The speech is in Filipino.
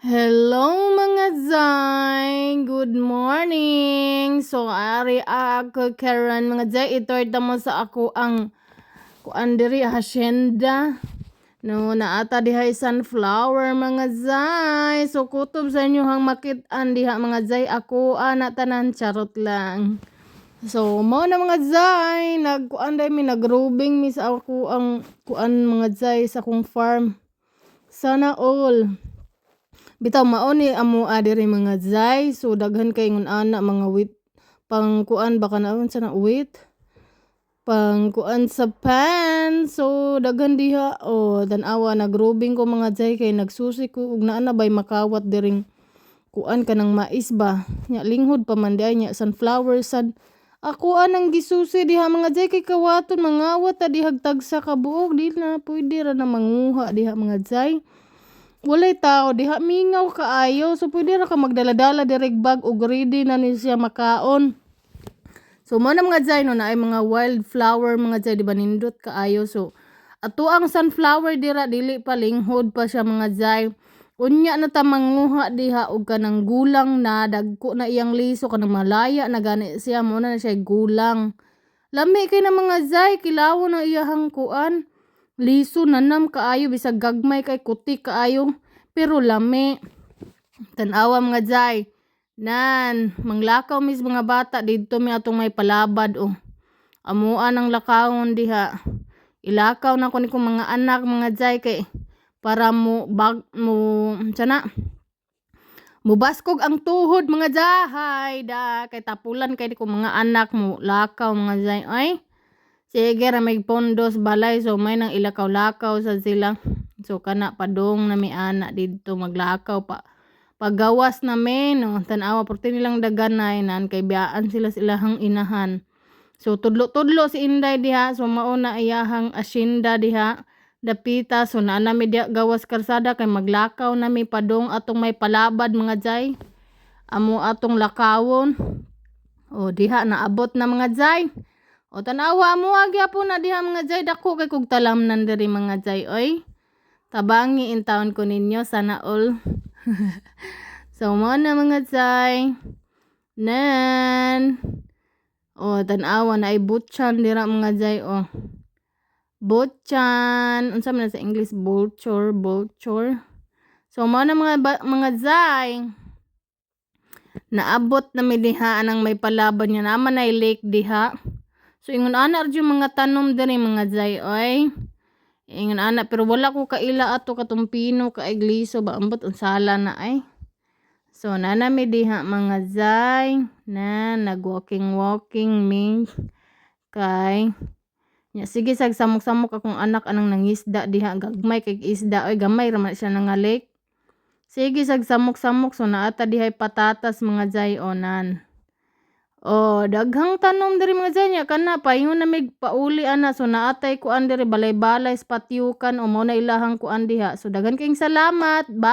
Hello mga Zay! Good morning! So, ari ako karon mga Zay. Itorta mo sa ako ang kuan diri hacienda. No, naata diha sunflower mga Zay. So, kutob sa inyo hang makit-an diha mga Zay. Ako ana tanan charot lang. So, mo na mga Zay. Nagkuan dai mi nagrubing mi sa ako ang kuan mga Zay sa akong farm. Sana all. Bitaw mao amo adiri mga zay so daghan kay ngun ana mga wit pang kuan baka naon sa na wit pang kuan sa pan so daghan diha. O oh, tan-awa nagrobing ko mga zay kay nagsusi ko ug naa na bay makawat diring kuan kanang mais ba. Nya linghod pa man diay nya sunflower sad. Ako anang gisusi diha mga zay kay kawaton mangawat ta dihag tagsa ka buok di na pwede ra na manguha diha mga zay walay tao diha mingaw kaayo so pwede ra ka magdala-dala direk bag ug ready na ni siya makaon. So mo na mga no na ay mga wildflower mga zay di ba nindot kaayo so ato ang sunflower dira dili pa linghod pa siya mga zay unya na ta manguha diha og kanang gulang na dagko na iyang liso kanang malaya na gani siya mo na, na siya gulang. Lami kay na mga zay kilawo na iyahang kuan liso nanam kaayo bisag gagmay kay kuti kaayo. Pero lami tanawa mga jay. Nan manglakaw mis mga bata didto mi atong may palabad oh. Amuan ang lakawon diha. Ilakaw na ko ni kong mga anak mga jay kay para mo bag mo sana mubaskog ang tuhod mga jahay da kay tapulan kay ko mga anak mo lakaw mga jay. Ay Sige ra may pondos balay so may nang ilakaw-lakaw sa sila. So kana padong na may ana didto maglakaw pa. Pagawas na may no tan-awa porti nilang daganay nan kay biyaan sila silahang inahan. So tudlo-tudlo si Inday diha so mao na iyahang asyenda diha dapita so na nami diha gawas karsada kay maglakaw nami padong atong may palabad mga jay. Amo atong lakawon. O diha naabot na mga jay. O tanawa mo agya po na diha mga jay dako kay kog talamnan diri mga jay oy. Tabangi in town ko ninyo sana all. so mo na mga jay. Nan. O tanawa na ay butchan dira mga jay o. Butchan. Unsa man sa English vulture, vulture. So mo na mga mga jay. Naabot na mi diha anang may palaban niya naman ay lake diha. So ingon ana arjo mga tanom diri mga zay oy. Ingon ana pero wala ko kaila ato katumpino ka igliso ba ambot unsala na ay. So nana mi diha mga zay na nag walking walking mi kay nya sige sag samok-samok akong anak anang nangisda diha gagmay kay isda oy gamay ra man siya nga lake. Sige sag samok-samok so naata dihay patatas mga zay onan. Oh, daghang tanom diri mga zanya kana paingon na mig pauli ana so naatay ko diri balay-balay sa o mo na ilahang kuan diha. So daghan kayong salamat. Bye.